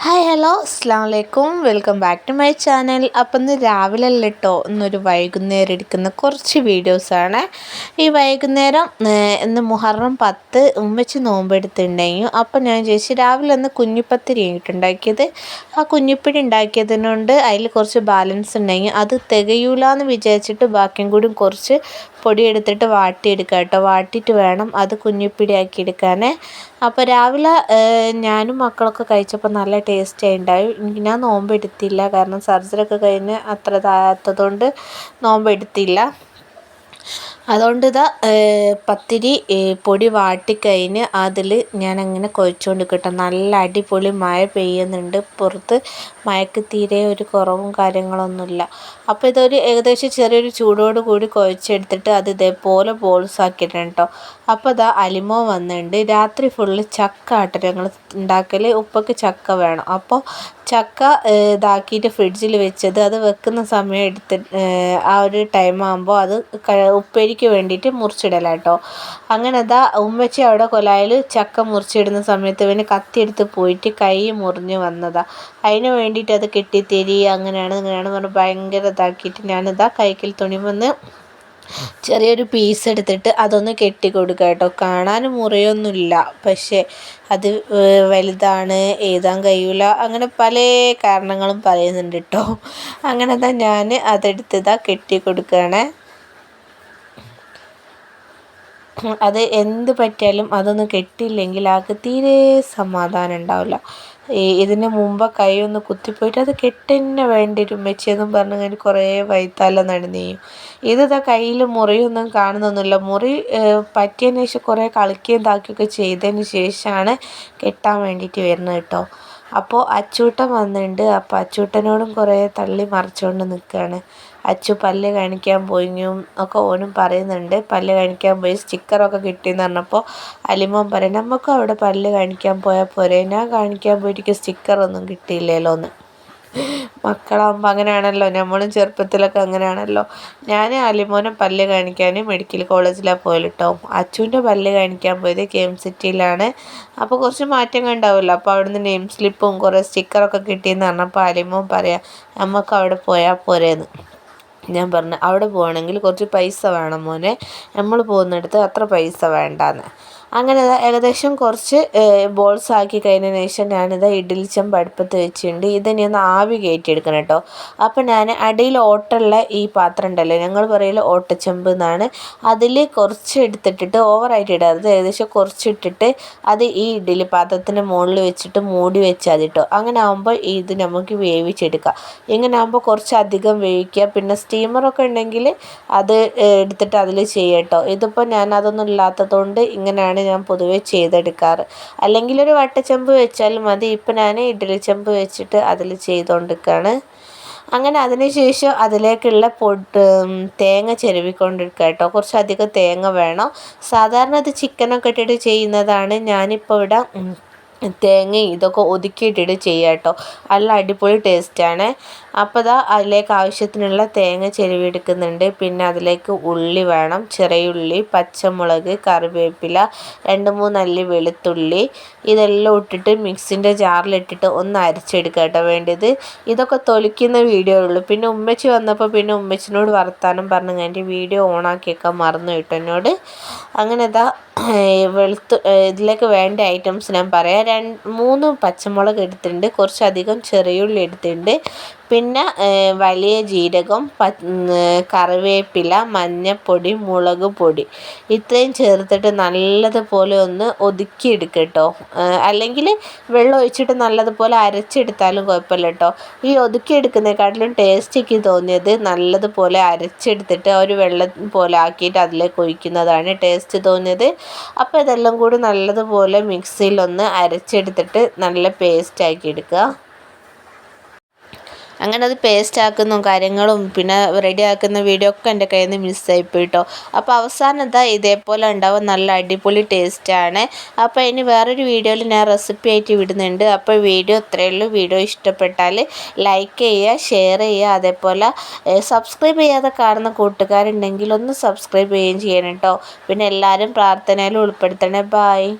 Hi hello അസ്സാം വലൈക്കും welcome back to my channel അപ്പം ഇന്ന് രാവിലെ അല്ല കേട്ടോ ഇന്നൊരു വൈകുന്നേരം എടുക്കുന്ന കുറച്ച് വീഡിയോസാണ് ഈ വൈകുന്നേരം ഇന്ന് മുഹറം പത്ത് ഉമ്മച്ചി നോമ്പെടുത്തിട്ടുണ്ടെങ്കിൽ അപ്പം ഞാൻ ചേച്ചി രാവിലെ ഒന്ന് കുഞ്ഞിപ്പത്തിരി ഉണ്ടാക്കിയത്. ആ കുഞ്ഞിപ്പിടി ഉണ്ടാക്കിയതിനോണ്ട് അതിൽ കുറച്ച് ബാലൻസ് ഉണ്ടെങ്കിൽ അത് തികയൂല എന്ന് വിചാരിച്ചിട്ട് ബാക്കിയും കൂടി കുറച്ച് പൊടി എടുത്തിട്ട് വാട്ടിയെടുക്കുക കേട്ടോ. വാട്ടിയിട്ട് വേണം അത് കുഞ്ഞിപ്പിടി ആക്കി എടുക്കാൻ അപ്പോൾ രാവിലെ ഞാനും മക്കളൊക്കെ കഴിച്ചപ്പോൾ നല്ല ടേസ്റ്റ് ഉണ്ടായി. ഞാൻ നോമ്പ് എടുത്തില്ല കാരണം സർജറി ഒക്കെ കഴിഞ്ഞ് അത്ര ഇതാകാത്തതുകൊണ്ട് നോമ്പ് എടുത്തില്ല അതുകൊണ്ട് ഇതാ പത്തിരി പൊടി വാട്ടിക്കഴിഞ്ഞ് അതിൽ ഞാനങ്ങനെ കുഴച്ചുകൊണ്ട് കിട്ടും. നല്ല അടിപൊളി മഴ പെയ്യുന്നുണ്ട്. പുറത്ത് മഴയ്ക്ക് തീരെ ഒരു കുറവും കാര്യങ്ങളൊന്നുമില്ല. അപ്പോൾ ഇതൊരു ഏകദേശം ചെറിയൊരു ചൂടോട് കൂടി കുഴച്ചെടുത്തിട്ട് അത് ഇതേപോലെ ബോൾസ് ആക്കിയിട്ടുണ്ട് കേട്ടോ. അപ്പോൾ ഇതാ അലിമോ വന്നിട്ടുണ്ട് രാത്രി ഫുള്ള് ചക്ക ആട്ടോ ഞങ്ങൾ ഉണ്ടാക്കൽ ഉപ്പക്ക് ചക്ക വേണം. അപ്പോൾ ചക്ക ഇതാക്കിയിട്ട് ഫ്രിഡ്ജിൽ വെച്ചത് അത് വെക്കുന്ന സമയം എടുത്ത് ആ ഒരു ടൈം ആകുമ്പോൾ അത് ഉപ്പേരിക്ക് വേണ്ടിയിട്ട് മുറിച്ചിടലാണ് കേട്ടോ അങ്ങനെ അതാ ഉമ്മച്ചി അവിടെ കൊലായിൽ ചക്ക മുറിച്ചിടുന്ന സമയത്ത് ഇവന് കത്തിയെടുത്ത് പോയിട്ട് കൈ മുറിഞ്ഞ് വന്നതാ. അതിന് വേണ്ടിയിട്ട് അത് കെട്ടിത്തരി അങ്ങനെയാണ് ഇങ്ങനെയാണ് പറഞ്ഞ് ഭയങ്കര ഇതാക്കിയിട്ട് ഞാനിതാ കൈക്കിൽ തുണി വന്ന് ചെറിയൊരു പീസ് എടുത്തിട്ട് അതൊന്ന് കെട്ടി കൊടുക്കുക കേട്ടോ കാണാൻ മുറിയൊന്നുമില്ല. പക്ഷേ അത് വലുതാണ് എഴുതാൻ കഴിയില്ല അങ്ങനെ പല കാരണങ്ങളും പറയുന്നുണ്ട് കേട്ടോ അങ്ങനെ തന്നെ ഞാൻ അതെടുത്തതാ കെട്ടി കൊടുക്കുകയാണ് അത് എന്ത് പറ്റിയാലും അതൊന്ന് കെട്ടിയില്ലെങ്കിൽ ആൾക്ക് തീരെ സമാധാനം ഉണ്ടാവില്ല. ഇതിന് മുമ്പ് കൈ ഒന്ന് കുത്തിപ്പോയിട്ട് അത് കെട്ടുതന്നെ വേണ്ടി വരും പറഞ്ഞു ഇങ്ങനെ കുറേ വൈത്താലം നടന്നു. ഇത് ഇതാ കയ്യിൽ മുറിയൊന്നും കാണുന്നൊന്നുമില്ല. മുറി പറ്റിയതിന് ശേഷം കുറേ കളിക്കുകയും താക്കുകയൊക്കെ ചെയ്തതിന് ശേഷമാണ് കെട്ടാൻ വേണ്ടിയിട്ട് വരുന്നത് കേട്ടോ. അപ്പോൾ അച്ചൂട്ടൻ വന്നിട്ടുണ്ട് അപ്പോൾ അച്ചൂട്ടനോടും കുറേ തള്ളി മറിച്ചുകൊണ്ട് നിൽക്കുകയാണ് അച്ചു പല്ല് കാണിക്കാൻ പോയിങ്ങും ഒക്കെ ഓനും പറയുന്നുണ്ട്. പല്ല് കാണിക്കാൻ പോയി സ്റ്റിക്കറൊക്കെ കിട്ടിയെന്ന് പറഞ്ഞപ്പോൾ അലിമോൻ പറയും നമുക്കും അവിടെ പല്ല് കാണിക്കാൻ പോയാൽ പോരെ. ഞാൻ കാണിക്കാൻ പോയിട്ട് സ്റ്റിക്കറൊന്നും കിട്ടിയില്ലല്ലോ എന്ന് മക്കളാകുമ്പോൾ അങ്ങനെയാണല്ലോ നമ്മളും ചെറുപ്പത്തിലൊക്കെ അങ്ങനെയാണല്ലോ. ഞാൻ അലിമോനെ പല്ല് കാണിക്കാൻ മെഡിക്കൽ കോളേജിലാണ് പോയത് കേട്ടോ അച്ചുവിന്റെ പല്ല് കാണിക്കാൻ പോയത് കെ എം സിറ്റിയിലാണ്. അപ്പോൾ കുറച്ച് മാറ്റം ഉണ്ടാവുമല്ലോ. അപ്പോൾ അവിടുന്ന് നെയിം സ്ലിപ്പും കുറേ സ്റ്റിക്കറൊക്കെ കിട്ടിയെന്ന് പറഞ്ഞപ്പോൾ അലിമോൻ പറയാം നമുക്ക് അവിടെ പോയാൽ പോരേന്ന്. ഞാൻ പറഞ്ഞു അവിടെ പോകണമെങ്കിൽ കുറച്ച് പൈസ വേണം മോനെ. നമ്മൾ പോകുന്നിടത്ത് അത്ര പൈസ വേണ്ടാന്ന്. അങ്ങനെ ഏകദേശം കുറച്ച് ബോൾസ് ആക്കി കഴിഞ്ഞതിന് ശേഷം ഞാനിത് ഇഡ്ഡലി ചെമ്പ് അടുപ്പത്ത് വെച്ചിട്ടുണ്ട്. ഇതിനെ ഒന്ന് ആവി കയറ്റിയെടുക്കണം കേട്ടോ. അപ്പം ഞാൻ അടിയിൽ ഓട്ടുള്ള ഈ പാത്രം ഉണ്ടല്ലോ ഞങ്ങൾ പറയൽ ഓട്ടച്ചെമ്പ് എന്നാണ്. അതിൽ കുറച്ച് എടുത്തിട്ടിട്ട് ഓവറായിട്ട് ഇടരുത് ഏകദേശം കുറച്ചിട്ടിട്ട് അത് ഈ ഇഡ്ഡലി പാത്രത്തിന്റെ മുകളിൽ വെച്ചിട്ട് മൂടി വെച്ചാൽ മതി കേട്ടോ. അങ്ങനെ ആകുമ്പോൾ ഇത് നമുക്ക് വേവിച്ചെടുക്കാം. ഇങ്ങനെ ആകുമ്പോൾ കുറച്ച് അധികം വേവിക്കുക. പിന്നെ സ്റ്റീമറൊക്കെ ഉണ്ടെങ്കിൽ അത് എടുത്തിട്ട് അതിൽ ചെയ്യാം കേട്ടോ. ഇതിപ്പോൾ ഞാൻ അതൊന്നും ഇല്ലാത്തതുകൊണ്ട് ഇങ്ങനെയാണ് ഞാൻ പൊതുവെ ചെയ്തെടുക്കാറ്. അല്ലെങ്കിൽ ഒരു വട്ടച്ചെമ്പ് വെച്ചാൽ മതി. ഇപ്പം ഞാൻ ഇഡ്ഡലി ചെമ്പ് വെച്ചിട്ട് അതിൽ ചെയ്തുകൊണ്ടിരിക്കുകയാണ് അങ്ങനെ അതിന് ശേഷം അതിലേക്കുള്ള പൊട്ട് തേങ്ങ ചിരവിക്കൊണ്ടിരിക്കുക കേട്ടോ. കുറച്ചധികം തേങ്ങ വേണം. സാധാരണ അത് ചിക്കനൊക്കെ ഇട്ടിട്ട് ചെയ്യുന്നതാണ്. ഞാനിപ്പോൾ ഇവിടെ തേങ്ങയും ഇതൊക്കെ ഒതുക്കിയിട്ടിട്ട് ചെയ്യുക കേട്ടോ. നല്ല അടിപൊളി ടേസ്റ്റാണ് അപ്പോൾ ഇതാ അതിലേക്ക് ആവശ്യത്തിനുള്ള തേങ്ങ ചിരവിയെടുക്കുന്നുണ്ട്. പിന്നെ അതിലേക്ക് ഉള്ളി വേണം. ചെറിയുള്ളി പച്ചമുളക് കറിവേപ്പില രണ്ട് മൂന്നല്ലി വെളുത്തുള്ളി. ഇതെല്ലാം ഇട്ടിട്ട് മിക്സിന്റെ ജാറിലിട്ടിട്ട് ഒന്ന് അരച്ചെടുക്കുക കേട്ടോ വേണ്ടത്. ഇതൊക്കെ തൊലിക്കുന്ന വീഡിയോ ഉള്ളൂ. പിന്നെ ഉമ്മച്ചി വന്നപ്പോൾ പിന്നെ ഉമ്മച്ചിനോട് വർത്താനം പറഞ്ഞു. എന്റെ വീഡിയോ ഓണാക്കിയൊക്കെ മറന്നു കിട്ടും എന്നോട്. അങ്ങനെ ഇതാ വെളുത്തു ഇതിലേക്ക് വേണ്ട ഐറ്റംസ് ഞാൻ പറയാം. രണ്ട് മൂന്ന് പച്ചമുളക് എടുത്തിട്ടുണ്ട്. കുറച്ചധികം ചെറിയുള്ളി എടുത്തിട്ടുണ്ട്. പിന്നെ വലിയ ജീരകം കറിവേപ്പില മഞ്ഞൾപ്പൊടി മുളക് പൊടി. ഇത്രയും ചേർത്തിട്ട് നല്ലതുപോലെ ഒന്ന് ഒതുക്കിയെടുക്കുക കേട്ടോ അല്ലെങ്കിൽ വെള്ളം ഒഴിച്ചിട്ട് നല്ലതുപോലെ അരച്ചെടുത്താലും കുഴപ്പമില്ല കേട്ടോ ഈ ഒതുക്കിയെടുക്കുന്നതിനെക്കാട്ടിലും ടേസ്റ്റ് എനിക്ക് തോന്നിയത് നല്ലതുപോലെ അരച്ചെടുത്തിട്ട് ഒരു വെള്ളം പോലെ ആക്കിയിട്ട് അതിലേക്ക് ഒഴിക്കുന്നതാണ് ടേസ്റ്റ് തോന്നിയത്. അപ്പോൾ ഇതെല്ലാം കൂടി നല്ലതുപോലെ മിക്സിയിലൊന്ന് അരച്ചെടുത്തിട്ട് നല്ല പേസ്റ്റ് ആക്കി എടുക്കുക അങ്ങനെ അത് പേസ്റ്റ് ആക്കുന്ന കാര്യങ്ങളും പിന്നെ റെഡി ആക്കുന്ന വീഡിയോ ഒക്കെ എന്റെ കയ്യിൽ നിന്ന് മിസ്സായിപ്പോയി കേട്ടോ അപ്പോൾ അവസാനം എന്താ ഇതേപോലെ ഉണ്ടാവും. നല്ല അടിപൊളി ടേസ്റ്റാണ് അപ്പോൾ ഇനി വേറൊരു വീഡിയോയിൽ ഞാൻ റെസിപ്പി ആയിട്ട് വിടുന്നുണ്ട്. അപ്പോൾ വീഡിയോ ഇത്രയേ ഉള്ളൂ. വീഡിയോ ഇഷ്ടപ്പെട്ടാൽ ലൈക്ക് ചെയ്യുക ഷെയർ ചെയ്യുക അതേപോലെ സബ്സ്ക്രൈബ് ചെയ്യാതെ കാണുന്ന കൂട്ടുകാരുണ്ടെങ്കിൽ ഒന്ന് സബ്സ്ക്രൈബ് ചെയ്യുകയും ചെയ്യണം കേട്ടോ പിന്നെ എല്ലാവരും പ്രാർത്ഥനയിൽ ഉൾപ്പെടുത്തണേ. ബായ്